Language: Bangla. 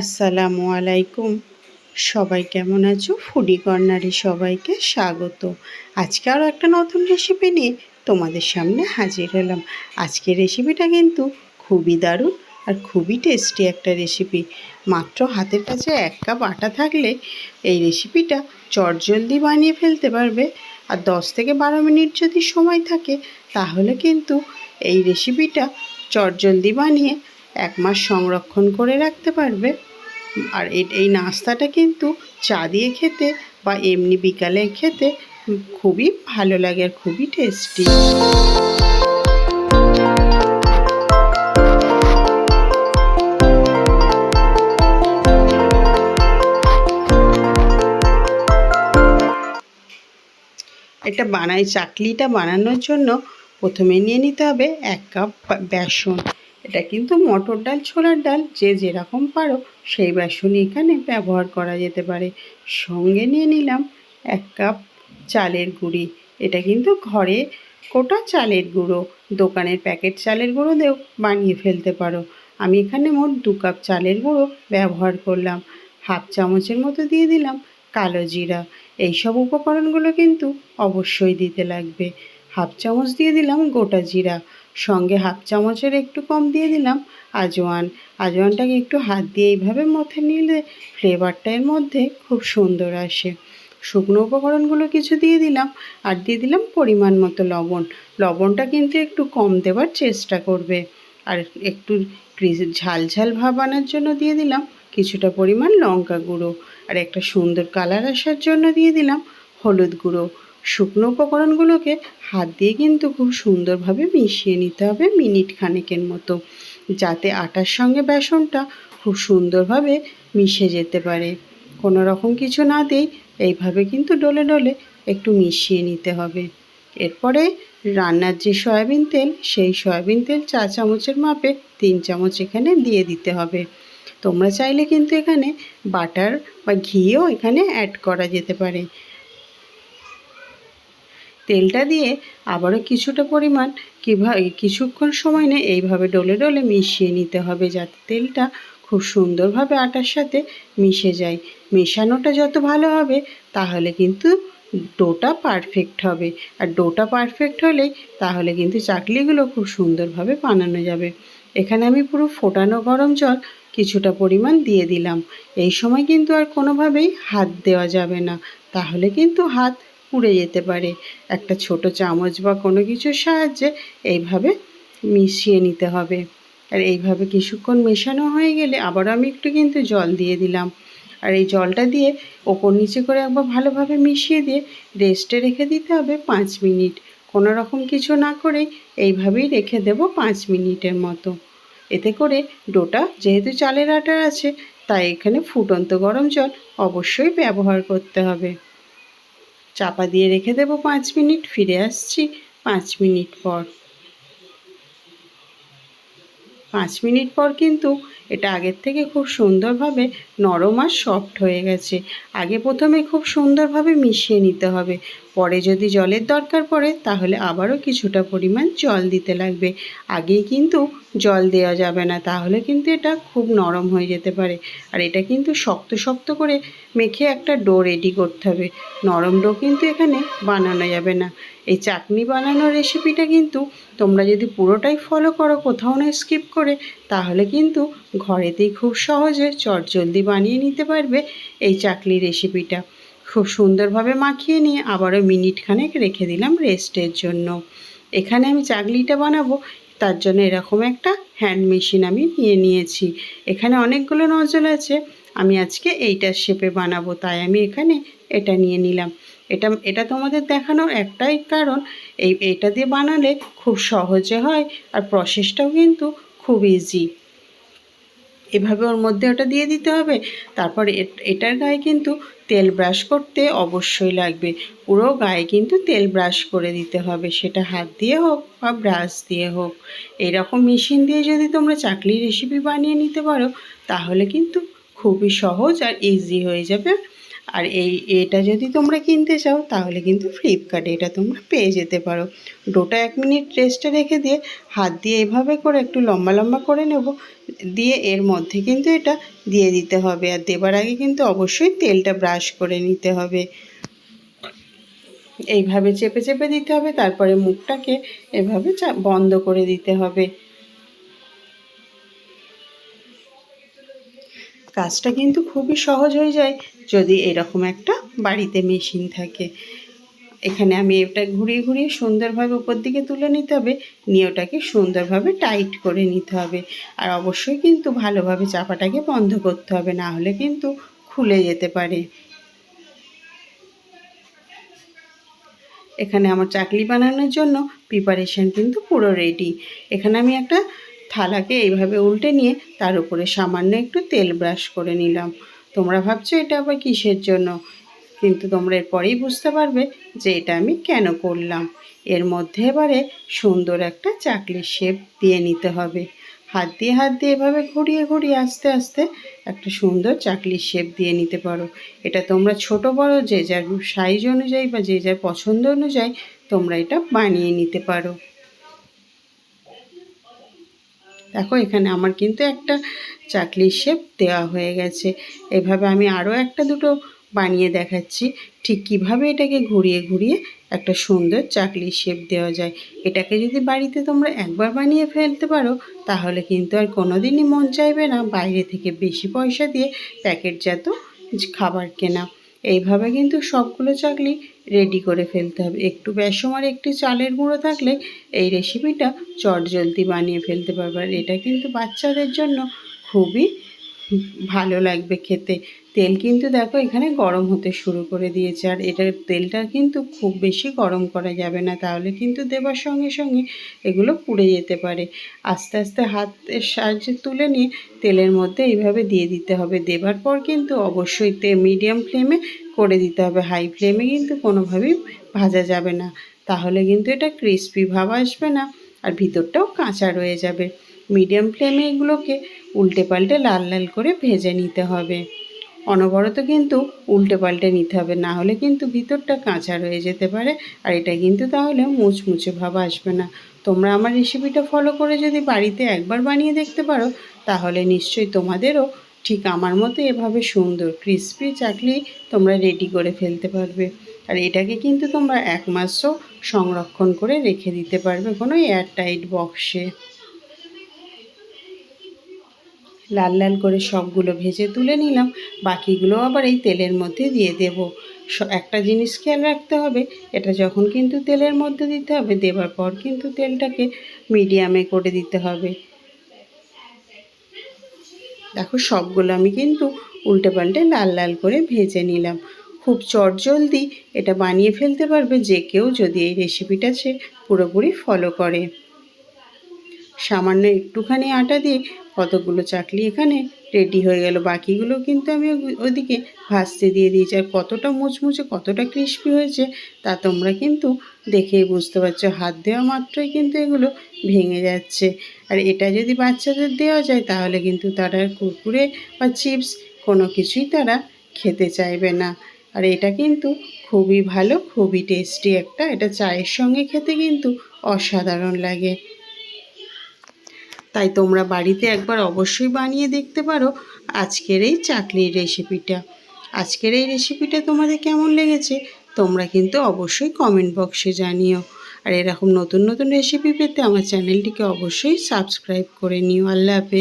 আসসালামু আলাইকুম। সবাই কেমন আছো? ফুডি কর্নারে সবাইকে স্বাগত। আজকে আরও একটা নতুন রেসিপি নিয়ে তোমাদের সামনে হাজির হলাম। আজকের রেসিপিটা কিন্তু খুবই দারুণ আর খুবই টেস্টি একটা রেসিপি মাত্র হাতের কাছে এক কাপ আটা থাকলে এই রেসিপিটা চটজলদি বানিয়ে ফেলতে পারবে। আর দশ থেকে বারো মিনিট যদি সময় থাকে, তাহলে কিন্তু এই রেসিপিটা চটজলদি বানিয়ে এক মাস সংরক্ষণ করে রাখতে পারবে। আর এই নাস্তাটা কিন্তু চা দিয়ে খেতে বা এমনি বিকালে খেতে খুবই ভালো লাগে আর খুবই টেস্টি এটা বানাই চাকলিটা বানানোর জন্য প্রথমে নিয়ে নিতে হবে এক কাপ বেসন। এটা কিন্তু মটর ডাল, ছোলার ডাল, যে যেরকম পারো সেই বেসনই এখানে ব্যবহার করা যেতে পারে। সঙ্গে নিয়ে নিলাম এক কাপ চালের গুঁড়ি। এটা কিন্তু ঘরে কোটা চালের গুঁড়ো, দোকানের প্যাকেট চালের গুঁড়ো দিয়েও বানিয়ে ফেলতে পারো। আমি এখানে মোট দু কাপ চালের গুঁড়ো ব্যবহার করলাম। হাফ চামচের মতো দিয়ে দিলাম কালো জিরা। এইসব উপকরণগুলো কিন্তু অবশ্যই দিতে লাগবে। হাফ চামচ দিয়ে দিলাম গোটা জিরা। সঙ্গে হাফ চামচের একটু কম দিয়ে দিলাম আজওয়ান। আজওয়ানটাকে একটু হাত দিয়ে এইভাবে মথে নিলে ফ্লেভারটা এর মধ্যে খুব সুন্দর আসে। শুকনো উপকরণগুলো কিছু দিয়ে দিলাম আর দিয়ে দিলাম পরিমাণ মতো লবণ। লবণটা কিন্তু একটু কম দেওয়ার চেষ্টা করবে। আর একটু ঝাল ঝাল ভাব আনার জন্য দিয়ে দিলাম কিছুটা পরিমাণ লঙ্কা গুঁড়ো। আর একটা সুন্দর কালার আসার জন্য দিয়ে দিলাম হলুদ গুঁড়ো। শুকনো উপকরণগুলোকে হাত দিয়ে কিন্তু খুব সুন্দরভাবে মিশিয়ে নিতে হবে মিনিট খানেকের মতো, যাতে আটার সঙ্গে বেসনটা খুব সুন্দরভাবে মিশে যেতে পারে। কোনো রকম কিছু না দিই এইভাবে কিন্তু ডলে ডলে একটু মিশিয়ে নিতে হবে। এরপরে রান্নার যে সয়াবিন তেল, সেই সয়াবিন তেল চা চামচের মাপে তিন চামচ এখানে দিয়ে দিতে হবে। তোমরা চাইলে কিন্তু এখানে বাটার বা ঘিও এখানে অ্যাড করা যেতে পারে। তেলটা দিয়ে আবারও কিছুটা পরিমাণ কীভাবে কিছুক্ষণ সময় নিয়ে এইভাবে ডলে ডলে মিশিয়ে নিতে হবে যাতে তেলটা খুব সুন্দরভাবে আটার সাথে মিশে যায়। মেশানোটা যত ভালো হবে, তাহলে কিন্তু ডোটা পারফেক্ট হবে। আর ডোটা পারফেক্ট হলেই তাহলে কিন্তু চাকলিগুলো খুব সুন্দরভাবে বানানো যাবে। এখানে আমি পুরো ফোটানো গরম জল কিছুটা পরিমাণ দিয়ে দিলাম। এই সময় কিন্তু আর কোনোভাবেই হাত দেওয়া যাবে না। তাহলে কিন্তু হাত পুড়ে যেতে পারে। একটা ছোট চামচ বা কোনো কিছুর সাহায্যে এইভাবে মিশিয়ে নিতে হবে। আর এইভাবে কিছুক্ষণ মেশানো হয়ে গেলে আবার আমি একটু কিন্তু জল দিয়ে দিলাম। আর এই জলটা দিয়ে ওপর নিচে করে একবার ভালোভাবে মিশিয়ে দিয়ে রেস্টে রেখে দিতে হবে পাঁচ মিনিট। কোনো রকম কিছু না করেই এইভাবেই রেখে দেব পাঁচ মিনিটের মতো। এতে করে ডোটা যেহেতু চালের আটার আছে, তাই এখানে ফুটন্ত গরম জল অবশ্যই ব্যবহার করতে হবে। চাপা দিয়ে রেখে দেব পাঁচ মিনিট, ফিরে আসছি পাঁচ মিনিট পর। পাঁচ মিনিট পর কিন্তু এটা আগের থেকে খুব সুন্দরভাবে নরম আর সফট হয়ে গেছে। আগে প্রথমে খুব সুন্দরভাবে মিশিয়ে নিতে হবে। পরে যদি জলের দরকার পড়ে, তাহলে আবারও কিছুটা পরিমাণ জল দিতে লাগবে। আগেই কিন্তু জল দেওয়া যাবে না, তাহলে কিন্তু এটা খুব নরম হয়ে যেতে পারে। আর এটা কিন্তু শক্ত শক্ত করে মেখে একটা ডো রেডি করতে হবে। নরম ডো কিন্তু এখানে বানানো যাবে না। এই চাটনি বানানোর রেসিপিটা কিন্তু তোমরা যদি পুরোটাই ফলো করো, কোথাও না স্কিপ করে, তাহলে কিন্তু ঘরেতেই খুব সহজে চটজলদি বানিয়ে নিতে পারবে এই চাকলি রেসিপিটা। খুব সুন্দরভাবে মাখিয়ে নিয়ে আবারও মিনিট খানেক রেখে দিলাম রেস্টের জন্য। এখানে আমি চাকলিটা বানাবো, তার জন্য এরকম একটা হ্যান্ড মেশিন আমি নিয়ে নিয়েছি। এখানে অনেকগুলো নজল আছে, আমি আজকে এইটার শেপে বানাবো, তাই আমি এখানে এটা নিয়ে নিলাম। এটা এটা তোমাদের দেখানোর একটাই কারণ, এই, এটা দিয়ে বানালে খুব সহজে হয় আর প্রসেসটাও কিন্তু খুব ইজি এভাবে ওর মধ্যে ওটা দিয়ে দিতে হবে। তারপর এটার গায়ে কিন্তু তেল ব্রাশ করতে অবশ্যই লাগবে। পুরো গায়ে কিন্তু তেল ব্রাশ করে দিতে হবে। সেটা হাত দিয়ে হোক বা ব্রাশ দিয়ে হোক। এরকম মেশিন দিয়ে যদি তোমরা চাকলির রেসিপি বানিয়ে নিতে পারো, তাহলে কিন্তু খুবই সহজ আর ইজি হয়ে যাবে। আর এই, এটা যদি তোমরা কিনতে চাও, তাহলে কিন্তু ফ্লিপকার্টে এটা তোমরা পেয়ে যেতে পারো। ডোটা এক মিনিট রেস্টে রেখে দিয়ে হাত দিয়ে এভাবে করে একটু লম্বা লম্বা করে নেব। দিয়ে এর মধ্যে কিন্তু এটা দিয়ে দিতে হবে। আর দেবার আগে কিন্তু অবশ্যই তেলটা ব্রাশ করে নিতে হবে। এইভাবে চেপে চেপে দিতে হবে, তারপরে মুখটাকে এভাবে বন্ধ করে দিতে হবে। কাজটা কিন্তু খুবই সহজ হয়ে যায় যদি এরকম একটা বাড়িতে মেশিন থাকে। এখানে আমি এটা ঘুরিয়ে ঘুরিয়ে সুন্দরভাবে উপর দিকে তুলে নিতে হবে। নিয়ে ওটাকে সুন্দরভাবে টাইট করে নিতে হবে। আর অবশ্যই কিন্তু ভালোভাবে চাপাটাকে বন্ধ করতে হবে, না হলে কিন্তু খুলে যেতে পারে। এখানে আমার চাকলি বানানোর জন্য প্রিপারেশান কিন্তু পুরো রেডি এখানে আমি একটা থালাকে এইভাবে উল্টে নিয়ে তার উপরে সামান্য একটু তেল ব্রাশ করে নিলাম। তোমরা ভাবছ এটা আবার কিসের জন্য? কিন্তু তোমরা এরপরেই বুঝতে পারবে যে এটা আমি কেন করলাম। এর মধ্যে এবারে সুন্দর একটা চাকলির শেপ দিয়ে নিতে হবে। হাত দিয়ে হাত দিয়ে এভাবে ঘুরিয়ে ঘুরিয়ে আস্তে আস্তে একটা সুন্দর চাকলির শেপ দিয়ে নিতে পারো। এটা তোমরা ছোট বড় যে যার সাইজ অনুযায়ী বা যে যার পছন্দ অনুযায়ী তোমরা এটা বানিয়ে নিতে পারো। দেখো, এখানে আমার কিন্তু একটা চাকলির শেপ দেওয়া হয়ে গেছে। এভাবে আমি আরও একটা দুটো বানিয়ে দেখাচ্ছি। ঠিক কীভাবে এটাকে ঘুরিয়ে ঘুরিয়ে একটা সুন্দর চাকলি শেপ দেওয়া যায়। এটাকে যদি বাড়িতে তোমরা একবার বানিয়ে ফেলতে পারো, তাহলে কিন্তু আর কোনো দিনই মন চাইবে না বাইরে থেকে বেশি পয়সা দিয়ে প্যাকেটজাত খাবার কেনা। এইভাবে কিন্তু সবগুলো চাকলি রেডি করে ফেলতে হবে। একটু বেসম আর একটু চালের গুঁড়ো থাকলে এই রেসিপিটা চটজলদি বানিয়ে ফেলতে পারবে। আর এটা কিন্তু বাচ্চাদের জন্য খুবই ভালো লাগবে খেতে। তেল কিন্তু দেখো এখানে গরম হতে শুরু করে দিয়েছে। আর এটার তেলটা কিন্তু খুব বেশি গরম করা যাবে না। তাহলে কিন্তু দেবার সঙ্গে সঙ্গে এগুলো পুড়ে যেতে পারে। আস্তে আস্তে হাতের সাহায্যে তুলে নিয়ে তেলের মধ্যে এইভাবে দিয়ে দিতে হবে। দেবার পর কিন্তু অবশ্যই তে মিডিয়াম ফ্লেমে করে দিতে হবে। হাই ফ্লেমে কিন্তু কোনোভাবেই ভাজা যাবে না। তাহলে কিন্তু এটা ক্রিস্পি ভাব আসবে না। আর ভিতরটাও কাঁচা রয়ে যাবে। মিডিয়াম ফ্লেমে এগুলোকে উল্টে পাল্টে লাল লাল করে ভেজে নিতে হবে। অনবরত কিন্তু উল্টে পাল্টে নিতে হবে, না হলে কিন্তু ভিতরটা কাঁচা রয়ে যেতে পারে আর এটা কিন্তু তাহলে মুচমুচে ভাব আসবে না। তোমরা আমার রেসিপিটা ফলো করে যদি বাড়িতে একবার বানিয়ে দেখতে পারো, তাহলে নিশ্চয়ই তোমাদেরও ঠিক আমার মতো এভাবে সুন্দর ক্রিসপি চাকলি তোমরা রেডি করে ফেলতে পারবে। আর এটাকে কিন্তু তোমরা এক মাসও সংরক্ষণ করে রেখে দিতে পারবে কোনো এয়ারটাইট বক্সে লাল লাল করে সবগুলো ভেজে তুলে নিলাম। বাকিগুলো আবার এই তেলের মধ্যে দিয়ে দেব। একটা জিনিস খেয়াল রাখতে হবে, এটা যখন কিন্তু তেলের মধ্যে দিতে হবে, দেবার পর কিন্তু তেলটাকে মিডিয়ামে করে দিতে হবে। দেখো, সবগুলো আমি কিন্তু উল্টে পাল্টে লাল লাল করে ভেজে নিলাম। খুব চটজলদি এটা বানিয়ে ফেলতে পারবে যে কেউ যদি এই রেসিপিটা সে পুরোপুরি ফলো করে। সামান্য একটুখানি আটা দিয়ে কতগুলো চাকলি এখানে রেডি হয়ে গেল। বাকিগুলো কিন্তু আমি ওদিকে ভাজতে দিয়ে দিয়েছি। আর কতটা মুচমুচে, কতটা ক্রিস্পি হয়েছে তা তোমরা কিন্তু দেখেই বুঝতে পারছ। হাত দেওয়া মাত্রই কিন্তু এগুলো ভেঙে যাচ্ছে। আর এটা যদি বাচ্চাদের দেওয়া যায়, তাহলে কিন্তু তারা কুরকুরে বা চিপস কোনো কিছুই তারা খেতে চাইবে না। আর এটা কিন্তু খুবই ভালো, খুবই টেস্টি একটা। এটা চায়ের সঙ্গে খেতে কিন্তু অসাধারণ লাগে। তাই তোমরা বাড়িতে একবার অবশ্যই বানিয়ে দেখতে পারো আজকের এই চাকলির রেসিপিটা। আজকের এই রেসিপিটা তোমাদের কেমন লেগেছে তোমরা কিন্তু অবশ্যই কমেন্ট বক্সে জানিও। আর এরকম নতুন নতুন রেসিপি পেতে আমার চ্যানেলটিকে অবশ্যই সাবস্ক্রাইব করে নিও। আল্লাহ হাফেজ।